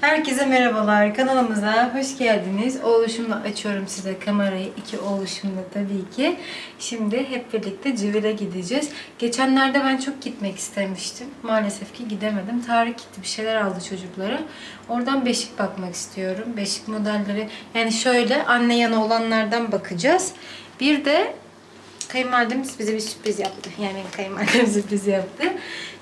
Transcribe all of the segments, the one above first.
Herkese merhabalar. Kanalımıza hoş geldiniz. Oğluşumla açıyorum size kamerayı. İki oğluşumla tabii ki. Şimdi hep birlikte Civil'e gideceğiz. Geçenlerde ben çok gitmek istemiştim. Maalesef ki gidemedim. Tarık gitti. Bir şeyler aldı çocuklara. Oradan beşik bakmak istiyorum. Beşik modelleri. Yani şöyle anne yanı olanlardan bakacağız. Bir de Kayınvalidemiz bize bir sürpriz yaptı. Yani kayınvalidem sürpriz yaptı.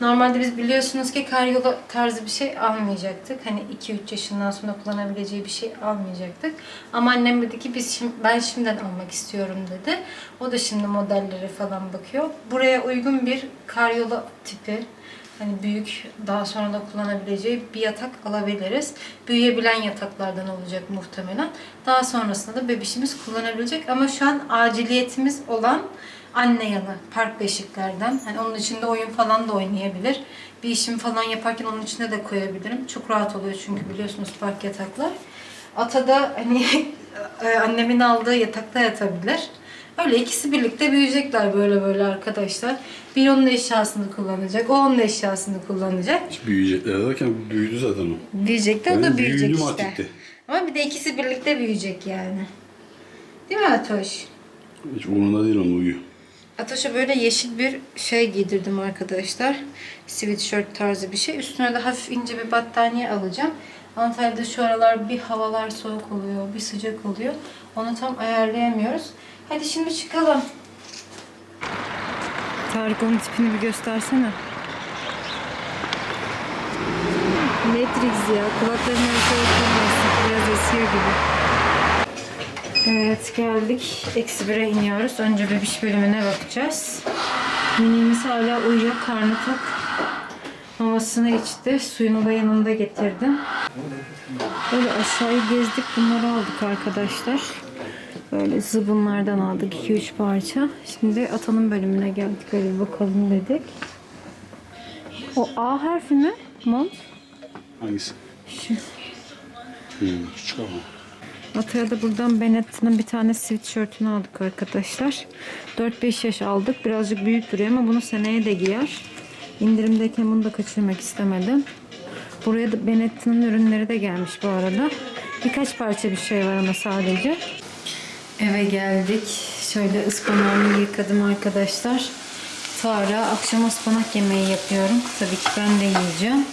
Normalde biz biliyorsunuz ki karyola tarzı bir şey almayacaktık. Hani 2-3 yaşından sonra kullanabileceği bir şey almayacaktık. Ama annem dedi ki biz şimdi, ben şimdiden almak istiyorum dedi. O da şimdi modelleri falan bakıyor. Buraya uygun bir karyola tipi hani büyük daha sonra da kullanabileceği bir yatak alabiliriz. Büyüyebilen yataklardan olacak muhtemelen. Daha sonrasında da bebişimiz kullanabilecek ama şu an aciliyetimiz olan anne yanı park beşiklerden. Hani onun içinde oyun falan da oynayabilir. Bir işimi falan yaparken onun içine de koyabilirim. Çok rahat oluyor çünkü biliyorsunuz park yataklar. Ata da hani e, annemin aldığı yatakta yatabilir. Öyle ikisi birlikte büyüyecekler böyle böyle arkadaşlar. Bir onun eşyasını kullanacak, o onun eşyasını kullanacak. Hiç büyüyecekler derken büyüdü zaten o. Büyüyecek de o da büyüyecek işte. atikti. Ama bir de ikisi birlikte büyüyecek yani. Değil mi Atoş? Hiç umurunda değil onu uyuyor. Atoş'a böyle yeşil bir şey giydirdim arkadaşlar. Sweatshirt tarzı bir şey. Üstüne de hafif ince bir battaniye alacağım. Antalya'da şu aralar bir havalar soğuk oluyor, bir sıcak oluyor. Onu tam ayarlayamıyoruz. Hadi şimdi çıkalım. Tarık onun tipini bir göstersene. Matrix ya. Kulaklarını arasına oturmasın. Biraz esiyor gibi. Evet geldik. Eksi 1'e iniyoruz. Önce bebiş bölümüne bakacağız. Minimiz hala uyuyor. Karnı tok. Mamasını içti. Suyunu da yanında getirdim. Böyle aşağıyı gezdik. Bunları aldık arkadaşlar. Böyle zıbınlardan aldık 2-3 parça. Şimdi atanın bölümüne geldik. Öyle bir bakalım dedik. O A harfi mi? Mont. Hangisi? Şu. Hmm, küçük ama. Ataya da buradan Bennett'ın bir tane sweatshirt'ünü aldık arkadaşlar. 4-5 yaş aldık. Birazcık büyük duruyor ama bunu seneye de giyer. İndirimdeyken bunu da kaçırmak istemedim. Buraya da Bennett'ın ürünleri de gelmiş bu arada. Birkaç parça bir şey var ama sadece. Eve geldik. Şöyle ıspanağımı yıkadım arkadaşlar. Tara akşam ıspanak yemeği yapıyorum. Tabii ki ben de yiyeceğim.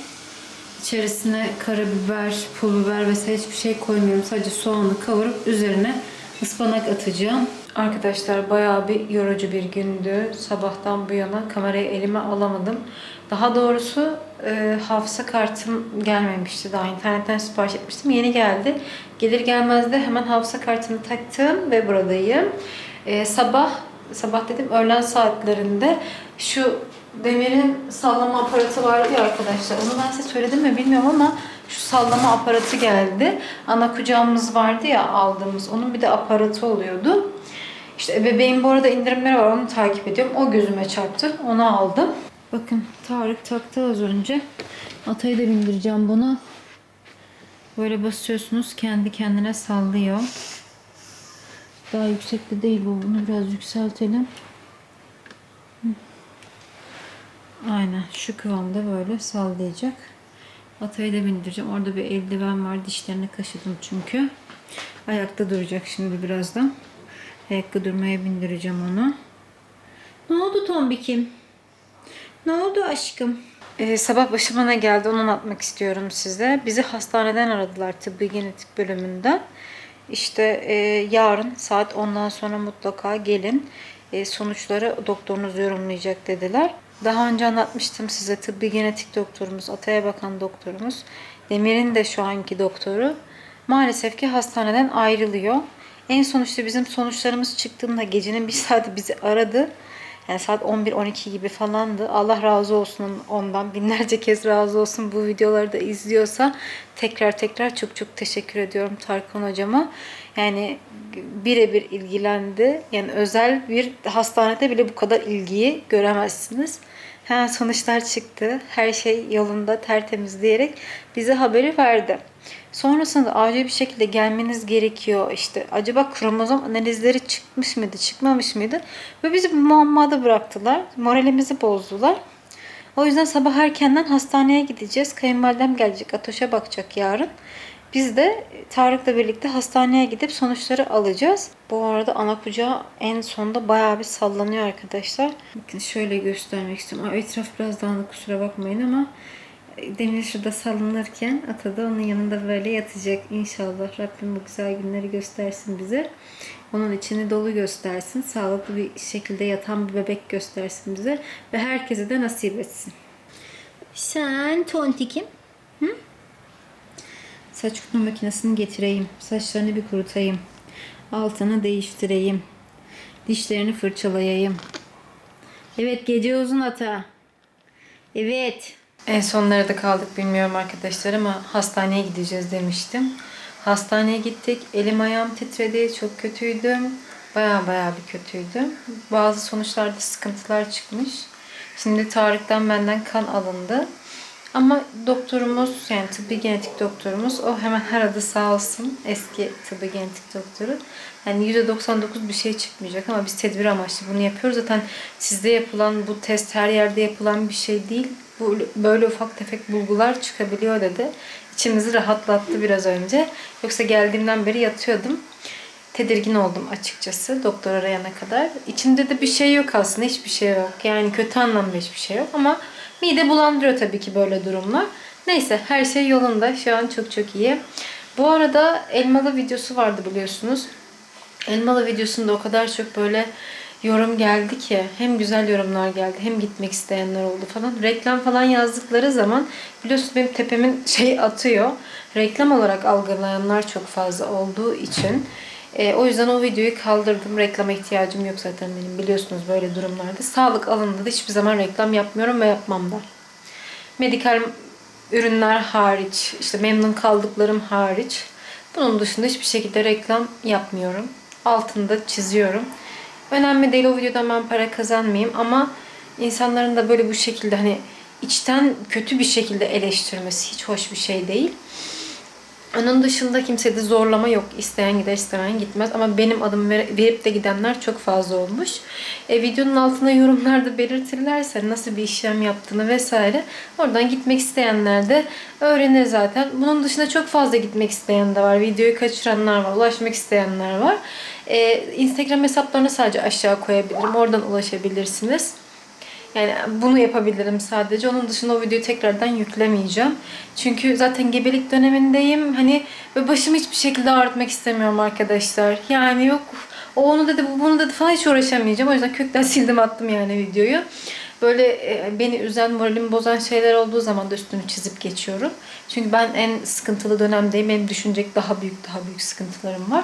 İçerisine karabiber, pul biber vesaire hiçbir şey koymuyorum. Sadece soğanı kavurup üzerine ıspanak atacağım. Arkadaşlar bayağı bir yorucu bir gündü. Sabahtan bu yana kamerayı elime alamadım. Daha doğrusu e, hafıza kartım gelmemişti. Daha internetten sipariş etmiştim. Yeni geldi. Gelir gelmez de hemen hafıza kartını taktım ve buradayım. E, sabah, sabah dedim öğlen saatlerinde şu Demir'in sallama aparatı vardı ya arkadaşlar. Onu ben size söyledim mi bilmiyorum ama şu sallama aparatı geldi. Ana kucağımız vardı ya aldığımız. Onun bir de aparatı oluyordu. İşte bebeğin bu arada indirimleri var. Onu takip ediyorum. O gözüme çarptı. Onu aldım. Bakın Tarık taktı az önce. Atayı da bindireceğim buna. Böyle basıyorsunuz kendi kendine sallıyor. Daha yüksekte değil bu. Bunu biraz yükseltelim. Aynen şu kıvamda böyle sallayacak. Atayı da bindireceğim. Orada bir eldiven var. Dişlerini kaşıdım çünkü. Ayakta duracak şimdi birazdan. Ayakta durmaya bindireceğim onu. Ne oldu Tombikim? Ne oldu aşkım? Ee, sabah başıma ne geldi onu anlatmak istiyorum size. Bizi hastaneden aradılar tıbbi genetik bölümünden. İşte e, yarın saat 10'dan sonra mutlaka gelin. E, sonuçları doktorunuz yorumlayacak dediler. Daha önce anlatmıştım size tıbbi genetik doktorumuz, Ataya bakan doktorumuz, Demir'in de şu anki doktoru maalesef ki hastaneden ayrılıyor. En sonuçta bizim sonuçlarımız çıktığında gecenin bir saati bizi aradı. Yani saat 11-12 gibi falandı. Allah razı olsun ondan. Binlerce kez razı olsun bu videoları da izliyorsa. Tekrar tekrar çok çok teşekkür ediyorum Tarkan hocama. Yani birebir ilgilendi. Yani özel bir hastanede bile bu kadar ilgiyi göremezsiniz. Hemen sonuçlar çıktı. Her şey yolunda tertemiz diyerek bize haberi verdi. Sonrasında acil bir şekilde gelmeniz gerekiyor. İşte acaba kromozom analizleri çıkmış mıydı, çıkmamış mıydı? Ve bizi muammada bıraktılar. Moralimizi bozdular. O yüzden sabah erkenden hastaneye gideceğiz. Kayınvalidem gelecek. Atoş'a bakacak yarın. Biz de Tarık'la birlikte hastaneye gidip sonuçları alacağız. Bu arada ana kucağı en sonda bayağı bir sallanıyor arkadaşlar. Bakın şöyle göstermek istiyorum. Etraf biraz dağınık kusura bakmayın ama Demir şurada sallanırken Ata da onun yanında böyle yatacak. İnşallah Rabbim bu güzel günleri göstersin bize. Onun içini dolu göstersin. Sağlıklı bir şekilde yatan bir bebek göstersin bize. Ve herkese de nasip etsin. Sen tontikim. Saç kurutma makinesini getireyim. Saçlarını bir kurutayım. Altını değiştireyim. Dişlerini fırçalayayım. Evet gece uzun ata. Evet. En son nerede kaldık bilmiyorum arkadaşlar ama hastaneye gideceğiz demiştim. Hastaneye gittik. Elim ayağım titredi. Çok kötüydüm. Baya baya bir kötüydüm. Bazı sonuçlarda sıkıntılar çıkmış. Şimdi Tarık'tan benden kan alındı. Ama doktorumuz yani tıbbi genetik doktorumuz o hemen her adı sağ olsun eski tıbbi genetik doktoru. Yani %99 bir şey çıkmayacak ama biz tedbir amaçlı bunu yapıyoruz. Zaten sizde yapılan bu test her yerde yapılan bir şey değil. Böyle ufak tefek bulgular çıkabiliyor dedi. İçimizi rahatlattı biraz önce. Yoksa geldiğimden beri yatıyordum. Tedirgin oldum açıkçası doktor arayana kadar. İçimde de bir şey yok aslında. Hiçbir şey yok. Yani kötü anlamda hiçbir şey yok ama mide bulandırıyor tabii ki böyle durumlar. Neyse her şey yolunda. Şu an çok çok iyi. Bu arada elmalı videosu vardı biliyorsunuz. Elmalı videosunda o kadar çok böyle yorum geldi ki hem güzel yorumlar geldi hem gitmek isteyenler oldu falan. Reklam falan yazdıkları zaman biliyorsunuz benim tepemin şey atıyor. Reklam olarak algılayanlar çok fazla olduğu için e, o yüzden o videoyu kaldırdım. Reklama ihtiyacım yok zaten benim biliyorsunuz böyle durumlarda. Sağlık alanında da hiçbir zaman reklam yapmıyorum ve yapmam da. Medikal ürünler hariç, işte memnun kaldıklarım hariç. Bunun dışında hiçbir şekilde reklam yapmıyorum. Altında çiziyorum. Önemli değil o videodan ben para kazanmayayım ama insanların da böyle bu şekilde hani içten kötü bir şekilde eleştirmesi hiç hoş bir şey değil. Onun dışında kimsede zorlama yok. İsteyen gider, istemeyen gitmez. Ama benim adımı ver- verip de gidenler çok fazla olmuş. E, videonun altına yorumlarda belirtirlerse nasıl bir işlem yaptığını vesaire oradan gitmek isteyenler de öğrenir zaten. Bunun dışında çok fazla gitmek isteyen de var. Videoyu kaçıranlar var, ulaşmak isteyenler var. E, Instagram hesaplarını sadece aşağı koyabilirim. Oradan ulaşabilirsiniz. Yani bunu yapabilirim sadece. Onun dışında o videoyu tekrardan yüklemeyeceğim. Çünkü zaten gebelik dönemindeyim. Hani ve başımı hiçbir şekilde ağrıtmak istemiyorum arkadaşlar. Yani yok o onu dedi bu bunu dedi falan hiç uğraşamayacağım. O yüzden kökten sildim attım yani videoyu. Böyle e, beni üzen, moralimi bozan şeyler olduğu zaman da üstünü çizip geçiyorum. Çünkü ben en sıkıntılı dönemdeyim. Benim düşünecek daha büyük daha büyük sıkıntılarım var.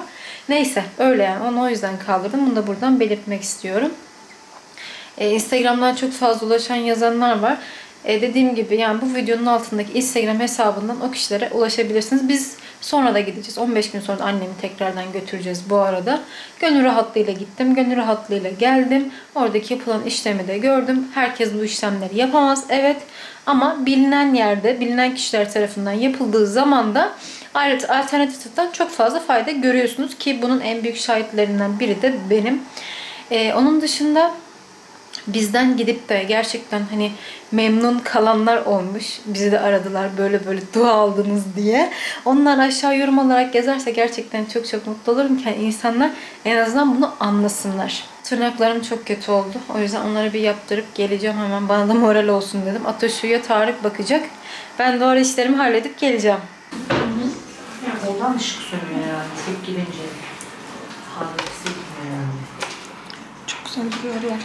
Neyse öyle yani. Onu o yüzden kaldırdım. Bunu da buradan belirtmek istiyorum. E, Instagram'dan çok fazla ulaşan yazanlar var. E, dediğim gibi yani bu videonun altındaki Instagram hesabından o kişilere ulaşabilirsiniz. Biz sonra da gideceğiz. 15 gün sonra annemi tekrardan götüreceğiz bu arada. Gönül rahatlığıyla gittim. Gönül rahatlığıyla geldim. Oradaki yapılan işlemi de gördüm. Herkes bu işlemleri yapamaz. Evet. Ama bilinen yerde, bilinen kişiler tarafından yapıldığı zaman da ayrıca alternatiften çok fazla fayda görüyorsunuz ki bunun en büyük şahitlerinden biri de benim. E, onun dışında bizden gidip de gerçekten hani memnun kalanlar olmuş. Bizi de aradılar böyle böyle dua aldınız diye. Onlar aşağı yorum olarak yazarsa gerçekten çok çok mutlu olurum ki hani insanlar en azından bunu anlasınlar. Tırnaklarım çok kötü oldu. O yüzden onları bir yaptırıp geleceğim hemen. Bana da moral olsun dedim. Atoşu'ya Tarık bakacak. Ben de orada işlerimi halledip geleceğim. Ondan ışık sönüyor yani. Çok girince. Harika gitmiyor yani. Çok duruyor yer.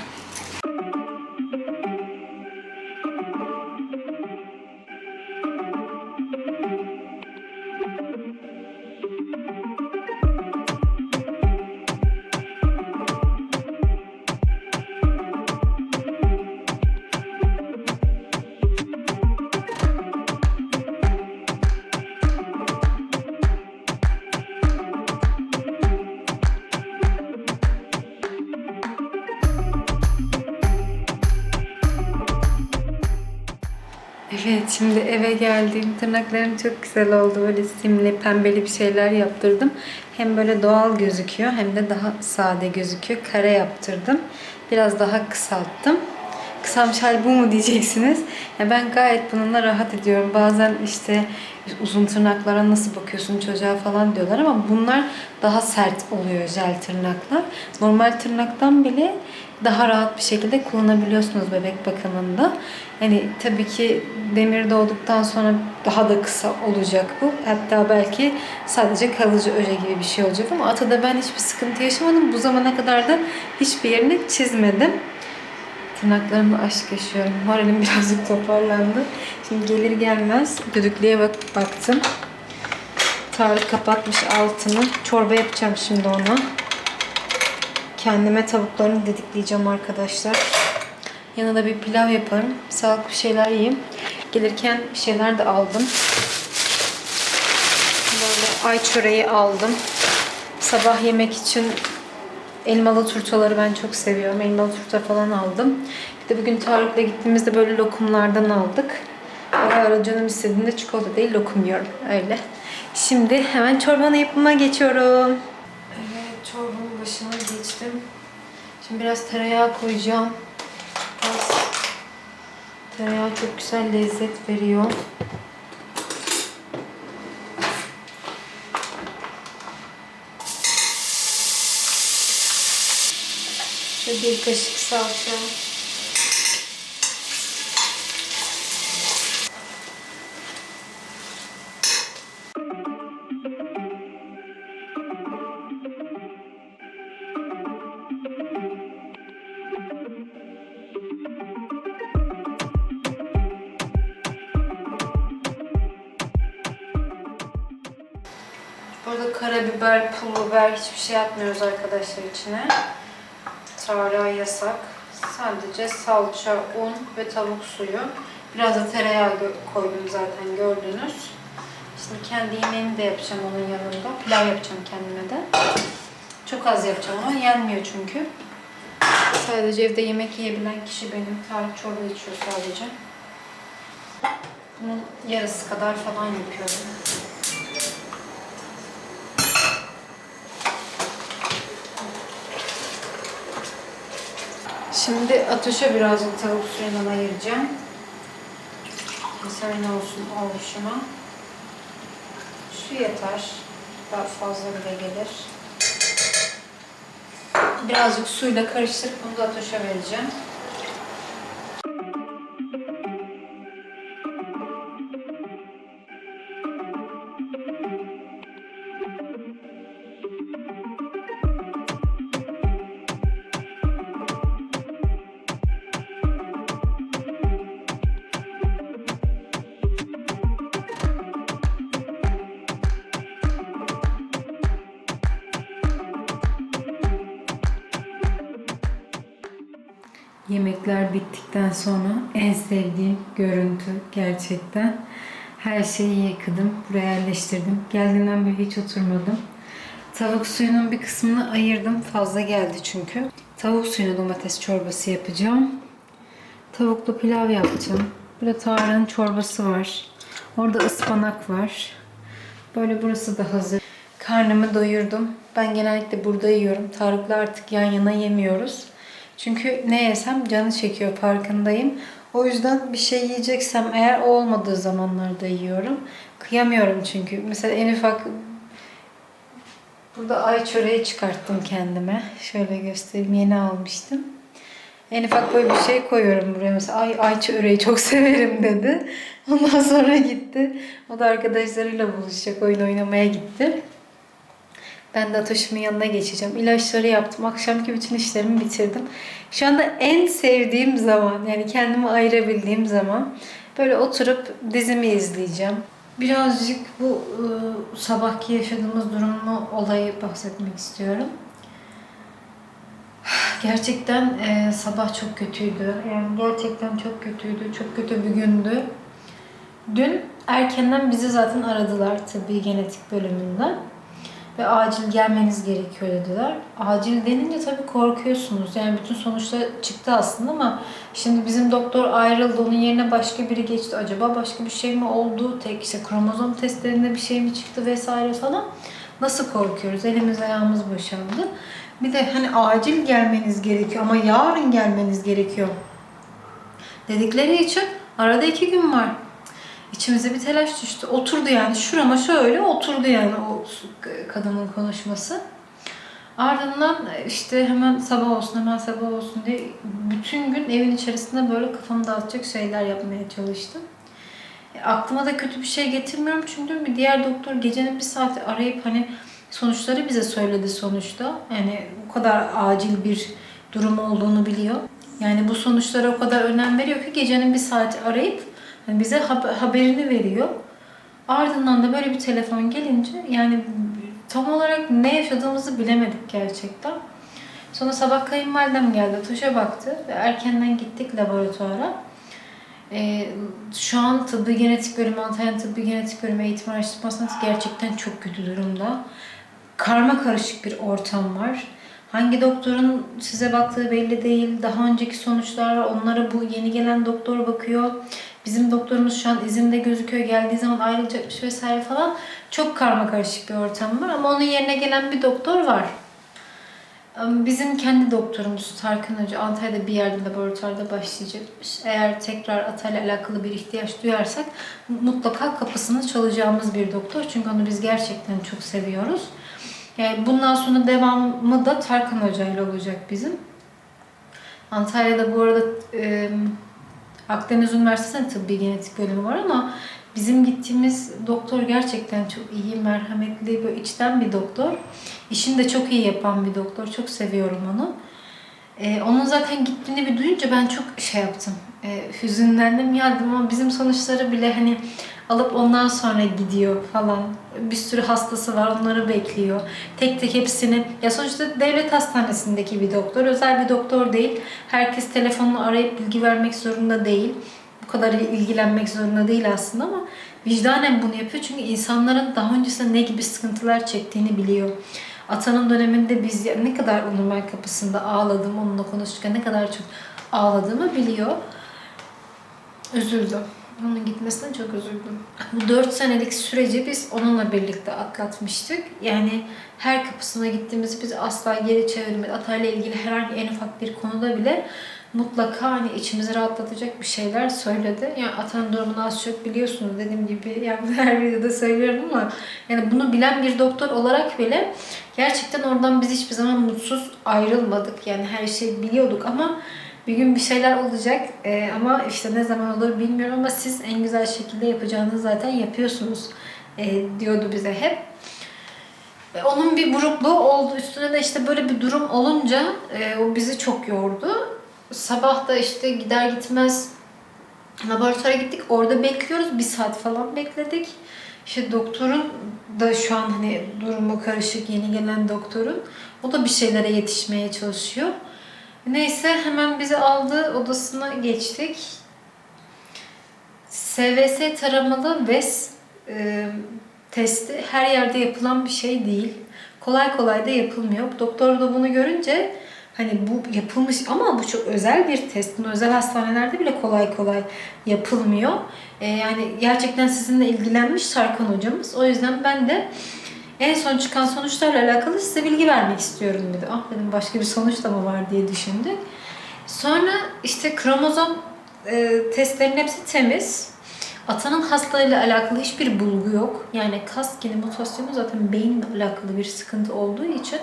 Geldim. Tırnaklarım çok güzel oldu. Böyle simli, pembeli bir şeyler yaptırdım. Hem böyle doğal gözüküyor hem de daha sade gözüküyor. Kare yaptırdım. Biraz daha kısalttım. Kısalmış hal bu mu diyeceksiniz. Ya ben gayet bununla rahat ediyorum. Bazen işte uzun tırnaklara nasıl bakıyorsun çocuğa falan diyorlar ama bunlar daha sert oluyor jel tırnaklar. Normal tırnaktan bile daha rahat bir şekilde kullanabiliyorsunuz bebek bakımında. Yani tabii ki demir doğduktan sonra daha da kısa olacak bu. Hatta belki sadece kalıcı öje gibi bir şey olacak ama atada ben hiçbir sıkıntı yaşamadım. Bu zamana kadar da hiçbir yerini çizmedim. Tırnaklarımla aşk yaşıyorum. Moralim birazcık toparlandı. Şimdi gelir gelmez düdüklüye bak baktım. Tarık kapatmış altını. Çorba yapacağım şimdi ona. Kendime tavuklarını dedikleyeceğim arkadaşlar. Yanına bir pilav yaparım. Sağlıklı bir şeyler yiyeyim. Gelirken bir şeyler de aldım. Böyle ay çöreği aldım. Sabah yemek için elmalı turtaları ben çok seviyorum. Elmalı turta falan aldım. Bir de bugün Tarık'la gittiğimizde böyle lokumlardan aldık. Ara ara canım istediğinde çikolata değil lokum yiyorum. Öyle. Şimdi hemen çorbanın yapımına geçiyorum. Evet çorbanın başına geçtim. Şimdi biraz tereyağı koyacağım. Biraz tereyağı çok güzel lezzet veriyor. Bir kaşık salça. Burada karabiber, pul biber hiçbir şey atmıyoruz arkadaşlar içine. Tarhana yasak. Sadece salça, un ve tavuk suyu. Biraz da tereyağı koydum zaten gördünüz. Şimdi kendi yemeğimi de yapacağım onun yanında. Pilav yapacağım kendime de. Çok az yapacağım ama yenmiyor çünkü. Sadece evde yemek yiyebilen kişi benim. Tarık çorba içiyor sadece. Bunun yarısı kadar falan yapıyorum. Şimdi ateşe birazcık tavuk suyundan ayıracağım. Mesela ne olsun oluşuma. Su yeter. Daha fazla bile gelir. Birazcık suyla karıştırıp bunu da ateşe vereceğim. Bittikten sonra en sevdiğim görüntü gerçekten. Her şeyi yıkadım, buraya yerleştirdim. Geldiğimden beri hiç oturmadım. Tavuk suyunun bir kısmını ayırdım. Fazla geldi çünkü. Tavuk suyunu domates çorbası yapacağım. Tavuklu pilav yapacağım. Burada Tarık'ın çorbası var. Orada ıspanak var. Böyle burası da hazır. Karnımı doyurdum. Ben genellikle burada yiyorum. Tarık'la artık yan yana yemiyoruz. Çünkü ne yesem canı çekiyor farkındayım. O yüzden bir şey yiyeceksem eğer o olmadığı zamanlarda yiyorum. Kıyamıyorum çünkü. Mesela en ufak burada ay çöreği çıkarttım kendime. Şöyle göstereyim. Yeni almıştım. En ufak böyle bir şey koyuyorum buraya. Mesela ay, ay çöreği çok severim dedi. Ondan sonra gitti. O da arkadaşlarıyla buluşacak. Oyun oynamaya gitti. Ben de Atoş'umun yanına geçeceğim. İlaçları yaptım. Akşamki bütün işlerimi bitirdim. Şu anda en sevdiğim zaman yani kendimi ayırabildiğim zaman böyle oturup dizimi izleyeceğim. Birazcık bu e, sabahki yaşadığımız durumu olayı bahsetmek istiyorum. Gerçekten e, sabah çok kötüydü. Yani gerçekten çok kötüydü. Çok kötü bir gündü. Dün erkenden bizi zaten aradılar tabii genetik bölümünden. Ve acil gelmeniz gerekiyor dediler. Acil denince tabii korkuyorsunuz. Yani bütün sonuçlar çıktı aslında ama şimdi bizim doktor ayrıldı. Onun yerine başka biri geçti. Acaba başka bir şey mi oldu? Tek işte kromozom testlerinde bir şey mi çıktı vesaire falan. Nasıl korkuyoruz? Elimiz ayağımız boşaldı. Bir de hani acil gelmeniz gerekiyor ama yarın gelmeniz gerekiyor. Dedikleri için arada iki gün var. İçimize bir telaş düştü. Oturdu yani şurama şöyle oturdu yani o kadının konuşması. Ardından işte hemen sabah olsun hemen sabah olsun diye bütün gün evin içerisinde böyle kafamı dağıtacak şeyler yapmaya çalıştım. E, aklıma da kötü bir şey getirmiyorum çünkü bir diğer doktor gecenin bir saati arayıp hani sonuçları bize söyledi sonuçta. Yani o kadar acil bir durum olduğunu biliyor. Yani bu sonuçlara o kadar önem veriyor ki gecenin bir saati arayıp hani bize hab- haberini veriyor. Ardından da böyle bir telefon gelince yani tam olarak ne yaşadığımızı bilemedik gerçekten. Sonra sabah kayınvalidem geldi, tuşa baktı ve erkenden gittik laboratuvara. Ee, şu an tıbbi genetik bölümü, Antalya Tıbbi Genetik Bölümü eğitim araştırmasında gerçekten çok kötü durumda. Karma karışık bir ortam var. Hangi doktorun size baktığı belli değil. Daha önceki sonuçlar. Onlara bu yeni gelen doktor bakıyor. Bizim doktorumuz şu an izinde gözüküyor. Geldiği zaman ayrılacakmış vesaire falan. Çok karma karışık bir ortam var. Ama onun yerine gelen bir doktor var. Bizim kendi doktorumuz Tarkan Hoca Antalya'da bir yerde laboratuvarda başlayacakmış. Eğer tekrar atayla alakalı bir ihtiyaç duyarsak mutlaka kapısını çalacağımız bir doktor. Çünkü onu biz gerçekten çok seviyoruz. Yani bundan sonra devamı da Tarkan Hoca ile olacak bizim. Antalya'da bu arada e, Akdeniz Üniversitesi'nin tıbbi genetik bölümü var ama bizim gittiğimiz doktor gerçekten çok iyi, merhametli, böyle içten bir doktor. İşini de çok iyi yapan bir doktor. Çok seviyorum onu. Ee, onun zaten gittiğini bir duyunca ben çok şey yaptım. Ee, hüzünlendim yardım ama bizim sonuçları bile hani alıp ondan sonra gidiyor falan. Bir sürü hastası var onları bekliyor. Tek tek hepsini ya sonuçta devlet hastanesindeki bir doktor özel bir doktor değil. Herkes telefonla arayıp bilgi vermek zorunda değil. Bu kadar ilgilenmek zorunda değil aslında ama vicdanen bunu yapıyor çünkü insanların daha öncesinde ne gibi sıkıntılar çektiğini biliyor. Atanın döneminde biz ne kadar onun ben kapısında ağladım, onunla konuşurken ne kadar çok ağladığımı biliyor. Üzüldüm. Onun gitmesine çok üzüldüm. Bu 4 senelik süreci biz onunla birlikte atlatmıştık. Yani her kapısına gittiğimiz biz asla geri çevirmedi. Atayla ilgili herhangi en ufak bir konuda bile mutlaka hani içimizi rahatlatacak bir şeyler söyledi. Yani Atanın durumunu az çok biliyorsunuz dediğim gibi yani her videoda söylüyorum ama yani bunu bilen bir doktor olarak bile gerçekten oradan biz hiçbir zaman mutsuz ayrılmadık. Yani her şeyi biliyorduk ama bir gün bir şeyler olacak Ee, ama işte ne zaman olur bilmiyorum ama siz en güzel şekilde yapacağınızı zaten yapıyorsunuz ee, diyordu bize hep. Ve onun bir burukluğu oldu. Üstüne de işte böyle bir durum olunca e, o bizi çok yordu. Sabah da işte gider gitmez laboratuvara gittik. Orada bekliyoruz. Bir saat falan bekledik. İşte doktorun da şu an hani durumu karışık yeni gelen doktorun. O da bir şeylere yetişmeye çalışıyor. Neyse hemen bizi aldı odasına geçtik. SVS taramalı VES e, testi her yerde yapılan bir şey değil. Kolay kolay da yapılmıyor. Doktor da bunu görünce hani bu yapılmış ama bu çok özel bir test. Bunu özel hastanelerde bile kolay kolay yapılmıyor. E, yani gerçekten sizinle ilgilenmiş Tarkan hocamız. O yüzden ben de en son çıkan sonuçlarla alakalı size bilgi vermek istiyorum dedi. Ah dedim başka bir sonuç da mı var diye düşündük. Sonra işte kromozom e, testlerin hepsi temiz. Atanın hastalığıyla alakalı hiçbir bulgu yok. Yani kas geni mutasyonu zaten beyinle alakalı bir sıkıntı olduğu için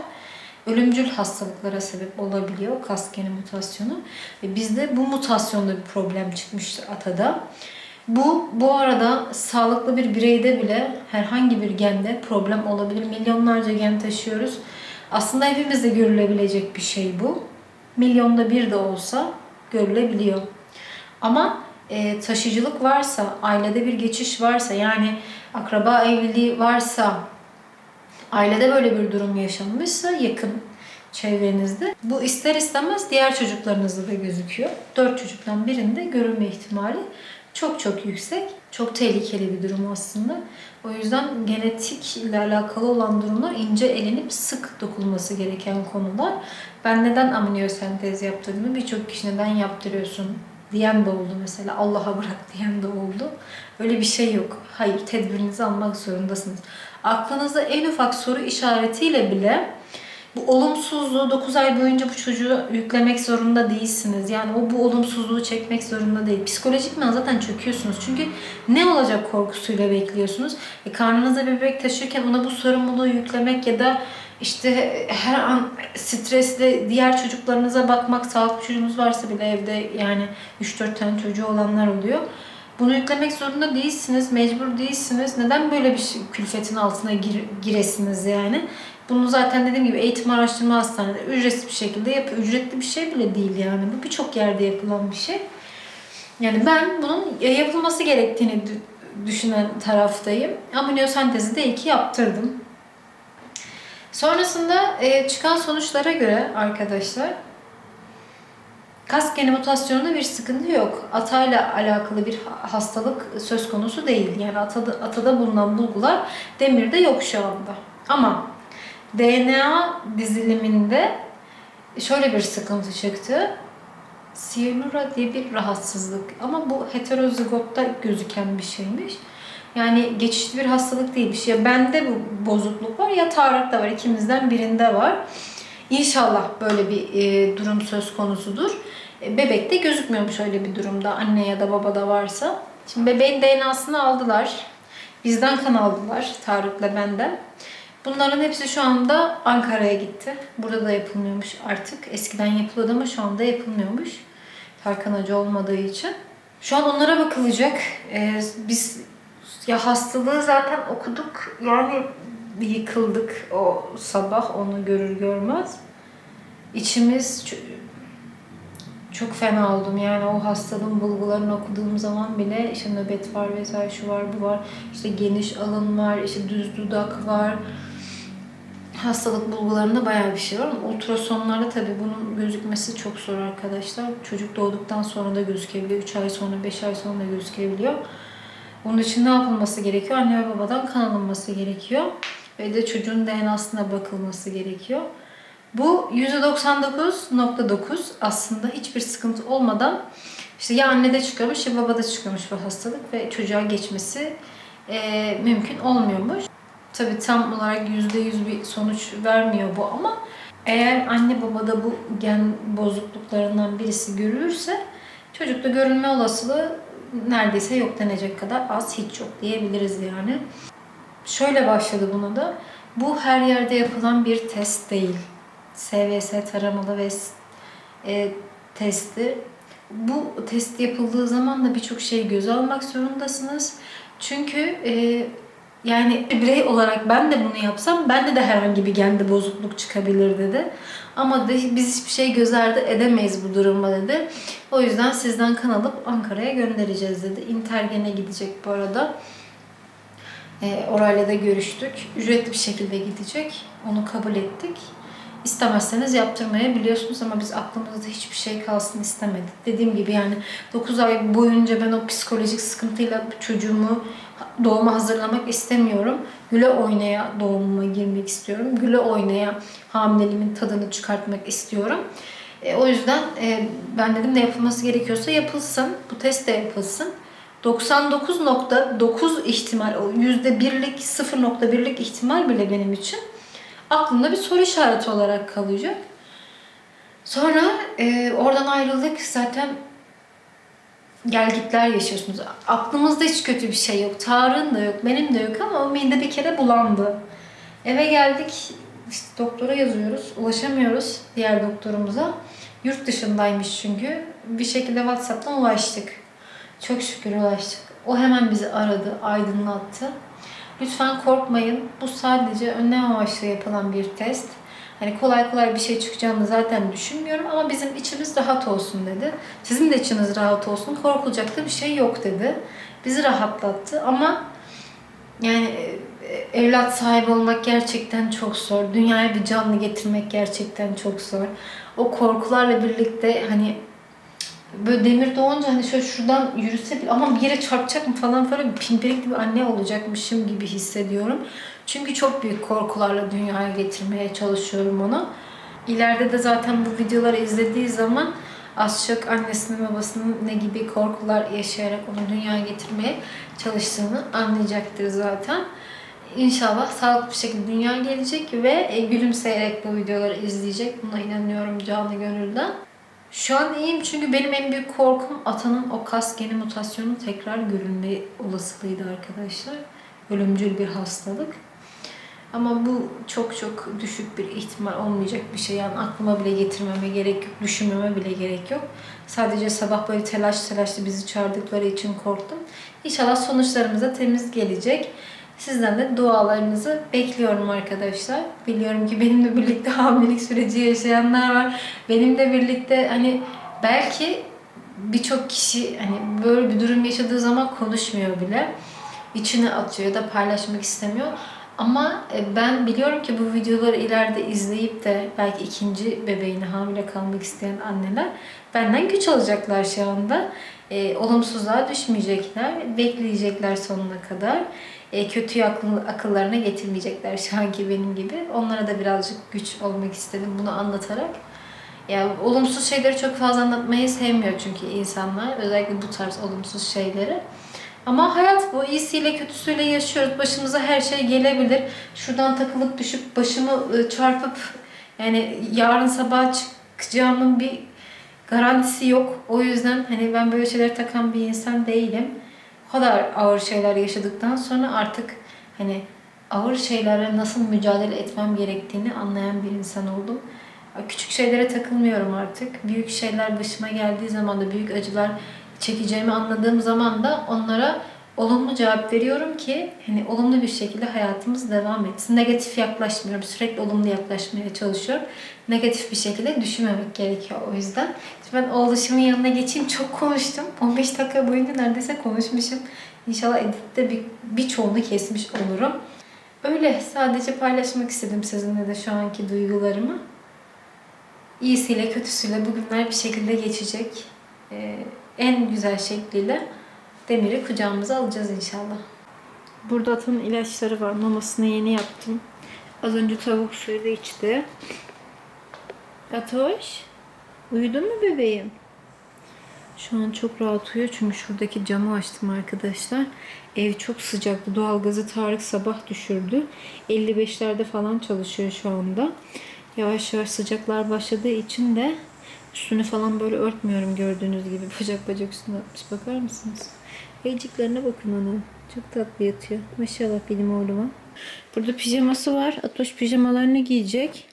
ölümcül hastalıklara sebep olabiliyor kas geni mutasyonu. Ve bizde bu mutasyonda bir problem çıkmıştır atada. Bu bu arada sağlıklı bir bireyde bile herhangi bir gende problem olabilir. Milyonlarca gen taşıyoruz. Aslında hepimizde görülebilecek bir şey bu. Milyonda bir de olsa görülebiliyor. Ama e, taşıyıcılık varsa, ailede bir geçiş varsa yani akraba evliliği varsa, ailede böyle bir durum yaşanmışsa yakın çevrenizde bu ister istemez diğer çocuklarınızda da gözüküyor. Dört çocuktan birinde görülme ihtimali çok çok yüksek. Çok tehlikeli bir durum aslında. O yüzden genetik ile alakalı olan durumlar ince elenip sık dokunulması gereken konular. Ben neden amniyosentez yaptırdığımı birçok kişi neden yaptırıyorsun diyen de oldu mesela. Allah'a bırak diyen de oldu. Öyle bir şey yok. Hayır, tedbirinizi almak zorundasınız. Aklınızda en ufak soru işaretiyle bile bu olumsuzluğu 9 ay boyunca bu çocuğu yüklemek zorunda değilsiniz. Yani o bu olumsuzluğu çekmek zorunda değil. Psikolojikman zaten çöküyorsunuz. Çünkü ne olacak korkusuyla bekliyorsunuz. E, karnınızda bir bebek taşırken ona bu sorumluluğu yüklemek ya da işte her an stresle diğer çocuklarınıza bakmak, sağlıklı çocuğunuz varsa bile evde yani 3-4 tane çocuğu olanlar oluyor. Bunu yüklemek zorunda değilsiniz, mecbur değilsiniz. Neden böyle bir şey, külfetin altına gir- giresiniz yani? Bunu zaten dediğim gibi eğitim araştırma hastanede ücretsiz bir şekilde yapıyor. Ücretli bir şey bile değil yani. Bu birçok yerde yapılan bir şey. Yani ben bunun yapılması gerektiğini dü- düşünen taraftayım. Amniyosentezi de iyi ki yaptırdım. Sonrasında e, çıkan sonuçlara göre arkadaşlar kas geni mutasyonunda bir sıkıntı yok. Atayla alakalı bir ha- hastalık söz konusu değil. Yani atada, atada bulunan bulgular demirde yok şu anda. Ama DNA diziliminde şöyle bir sıkıntı çıktı. Siyanura diye bir rahatsızlık. Ama bu heterozigotta gözüken bir şeymiş. Yani geçişli bir hastalık değilmiş. Ya bende bu bozukluk var ya Tarık'ta var. İkimizden birinde var. İnşallah böyle bir e, durum söz konusudur. E, bebekte gözükmüyormuş öyle bir durumda. Anne ya da babada varsa. Şimdi bebeğin DNA'sını aldılar. Bizden kan aldılar. Tarık'la benden. Bunların hepsi şu anda Ankara'ya gitti. Burada da yapılmıyormuş artık. Eskiden yapılıyordu ama şu anda yapılmıyormuş. Tarkan Hoca olmadığı için. Şu an onlara bakılacak. Ee, biz ya hastalığı zaten okuduk. Yani yıkıldık o sabah onu görür görmez. İçimiz çok fena oldum. Yani o hastalığın bulgularını okuduğum zaman bile işte nöbet var vesaire şu var bu var. İşte geniş alın var, işte düz dudak var. Hastalık bulgularında bayağı bir şey var. Ama ultrasonlarda tabii bunun gözükmesi çok zor arkadaşlar. Çocuk doğduktan sonra da gözükebiliyor. 3 ay sonra, 5 ay sonra da gözükebiliyor. Bunun için ne yapılması gerekiyor? Anne ve babadan kan alınması gerekiyor. Ve de çocuğun DNA'sına bakılması gerekiyor. Bu %99.9 aslında hiçbir sıkıntı olmadan işte ya annede çıkıyormuş ya babada çıkıyormuş bu hastalık ve çocuğa geçmesi eee, mümkün olmuyormuş. Tabii tam olarak %100 bir sonuç vermiyor bu ama eğer anne babada bu gen bozukluklarından birisi görülürse çocukta görülme olasılığı neredeyse yok denecek kadar az hiç yok diyebiliriz yani. Şöyle başladı buna da. Bu her yerde yapılan bir test değil. SVS taramalı ve e, testi. Bu test yapıldığı zaman da birçok şeyi göze almak zorundasınız. Çünkü e, yani birey olarak ben de bunu yapsam bende de herhangi bir gende bozukluk çıkabilir dedi. Ama de, biz hiçbir şey göz ardı edemeyiz bu durumda dedi. O yüzden sizden kan alıp Ankara'ya göndereceğiz dedi. Intergen'e gidecek bu arada. E, orayla da görüştük. Ücretli bir şekilde gidecek. Onu kabul ettik. İstemezseniz yaptırmayabiliyorsunuz ama biz aklımızda hiçbir şey kalsın istemedik. Dediğim gibi yani 9 ay boyunca ben o psikolojik sıkıntıyla çocuğumu doğuma hazırlamak istemiyorum. Güle oynaya doğumuma girmek istiyorum. Güle oynaya hamileliğimin tadını çıkartmak istiyorum. E, o yüzden e, ben dedim ne yapılması gerekiyorsa yapılsın. Bu test de yapılsın. 99.9 ihtimal, o %1'lik, 0.1'lik ihtimal bile benim için aklımda bir soru işareti olarak kalacak. Sonra e, oradan ayrıldık. Zaten gelgitler yaşıyorsunuz. Aklımızda hiç kötü bir şey yok. Tarık'ın da yok, benim de yok ama o mide bir kere bulandı. Eve geldik. İşte doktora yazıyoruz. Ulaşamıyoruz diğer doktorumuza. Yurt dışındaymış çünkü. Bir şekilde WhatsApp'tan ulaştık. Çok şükür ulaştık. O hemen bizi aradı, aydınlattı. Lütfen korkmayın. Bu sadece önlem amaçlı yapılan bir test. Hani kolay kolay bir şey çıkacağını zaten düşünmüyorum ama bizim içimiz rahat olsun dedi. Sizin de içiniz rahat olsun. Korkulacak da bir şey yok dedi. Bizi rahatlattı ama yani e, evlat sahibi olmak gerçekten çok zor. Dünyaya bir canlı getirmek gerçekten çok zor. O korkularla birlikte hani böyle demir doğunca hani şöyle şuradan yürüse bile ama bir yere çarpacak mı falan bir pimpirikli bir anne olacakmışım gibi hissediyorum. Çünkü çok büyük korkularla dünyaya getirmeye çalışıyorum onu. İleride de zaten bu videoları izlediği zaman az çok annesinin babasının ne gibi korkular yaşayarak onu dünyaya getirmeye çalıştığını anlayacaktır zaten. İnşallah sağlıklı bir şekilde dünya gelecek ve e, gülümseyerek bu videoları izleyecek. Buna inanıyorum canı gönülden. Şu an iyiyim çünkü benim en büyük korkum Atan'ın o kas geni mutasyonu tekrar görülme olasılığıydı arkadaşlar. Ölümcül bir hastalık. Ama bu çok çok düşük bir ihtimal olmayacak bir şey. Yani aklıma bile getirmeme gerek yok, düşünmeme bile gerek yok. Sadece sabah böyle telaş telaşlı bizi çağırdıkları için korktum. İnşallah sonuçlarımız da temiz gelecek. Sizden de dualarınızı bekliyorum arkadaşlar. Biliyorum ki benimle birlikte hamilelik süreci yaşayanlar var. Benimle birlikte hani belki birçok kişi hani böyle bir durum yaşadığı zaman konuşmuyor bile. İçine atıyor ya da paylaşmak istemiyor. Ama e, ben biliyorum ki bu videoları ileride izleyip de belki ikinci bebeğine hamile kalmak isteyen anneler benden güç alacaklar şu anda. E, olumsuzluğa düşmeyecekler, bekleyecekler sonuna kadar. E, kötü akıl, akıllarına getirmeyecekler şu anki benim gibi. Onlara da birazcık güç olmak istedim bunu anlatarak. Ya olumsuz şeyleri çok fazla anlatmayı sevmiyor çünkü insanlar. Özellikle bu tarz olumsuz şeyleri. Ama hayat bu. iyisiyle kötüsüyle yaşıyoruz. Başımıza her şey gelebilir. Şuradan takılıp düşüp başımı e, çarpıp yani yarın sabah çıkacağımın bir garantisi yok. O yüzden hani ben böyle şeyler takan bir insan değilim. O kadar ağır şeyler yaşadıktan sonra artık hani ağır şeylerle nasıl mücadele etmem gerektiğini anlayan bir insan oldum. Küçük şeylere takılmıyorum artık. Büyük şeyler başıma geldiği zaman da büyük acılar çekeceğimi anladığım zaman da onlara olumlu cevap veriyorum ki hani olumlu bir şekilde hayatımız devam etsin. Negatif yaklaşmıyorum. Sürekli olumlu yaklaşmaya çalışıyorum. Negatif bir şekilde düşünmemek gerekiyor o yüzden. Ben oğluşumun yanına geçeyim. Çok konuştum. 15 dakika boyunca neredeyse konuşmuşum. İnşallah editte bir, birçoğunu kesmiş olurum. Öyle sadece paylaşmak istedim sizinle de şu anki duygularımı. İyisiyle kötüsüyle bugünler bir şekilde geçecek. Ee, en güzel şekliyle Demir'i kucağımıza alacağız inşallah. Burada Atan'ın ilaçları var. Mamasını yeni yaptım. Az önce tavuk suyu da içti. Atoş, uyudun mu bebeğim? Şu an çok rahat uyuyor çünkü şuradaki camı açtım arkadaşlar. Ev çok sıcaktı. Doğalgazı Tarık sabah düşürdü. 55'lerde falan çalışıyor şu anda. Yavaş yavaş sıcaklar başladığı için de üstünü falan böyle örtmüyorum gördüğünüz gibi. Bacak bacak üstüne atmış. Bakar mısınız? Ayıcıklarına bakın onun. Çok tatlı yatıyor. Maşallah benim oğluma. Burada pijaması var. Atoş pijamalarını giyecek.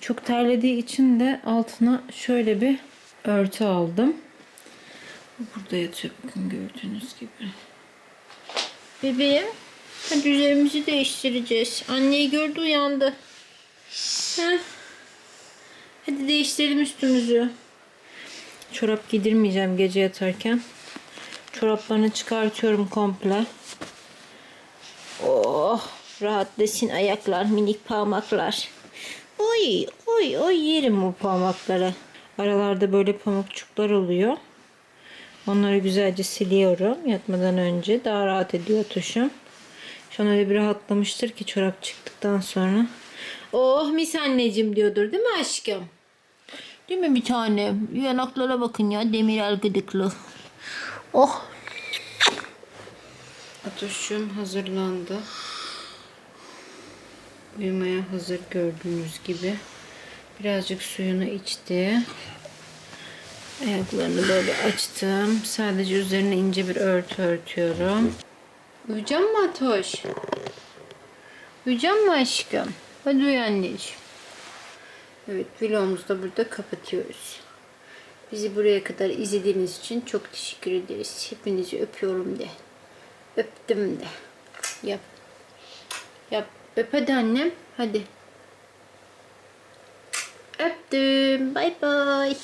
Çok terlediği için de altına şöyle bir örtü aldım. Bu Burada yatıyor bakın gördüğünüz gibi. Bebeğim. Hadi üzerimizi değiştireceğiz. Anneyi gördü uyandı. Heh. Hadi değiştirelim üstümüzü. Çorap giydirmeyeceğim gece yatarken. Çoraplarını çıkartıyorum komple. Oh rahatlasın ayaklar minik parmaklar. Oy oy oy yerim bu parmakları. Aralarda böyle pamukçuklar oluyor. Onları güzelce siliyorum yatmadan önce. Daha rahat ediyor tuşum. Şu an öyle bir rahatlamıştır ki çorap çıktıktan sonra. Oh mis anneciğim diyordur değil mi aşkım? Değil mi bir tane? Yanaklara bakın ya demir gıdıklı. Oh. Atoşum hazırlandı. Uyumaya hazır gördüğünüz gibi. Birazcık suyunu içti. Ayaklarını böyle açtım. Sadece üzerine ince bir örtü örtüyorum. Uyuyacak mı Atoş? Uyuyacak mı aşkım? Hadi uyu. Evet vlogumuzu da burada kapatıyoruz. Bizi buraya kadar izlediğiniz için çok teşekkür ederiz. Hepinizi öpüyorum de. Öptüm de. Yap. Yap. Öp hadi annem. Hadi. Öptüm. Bay bay.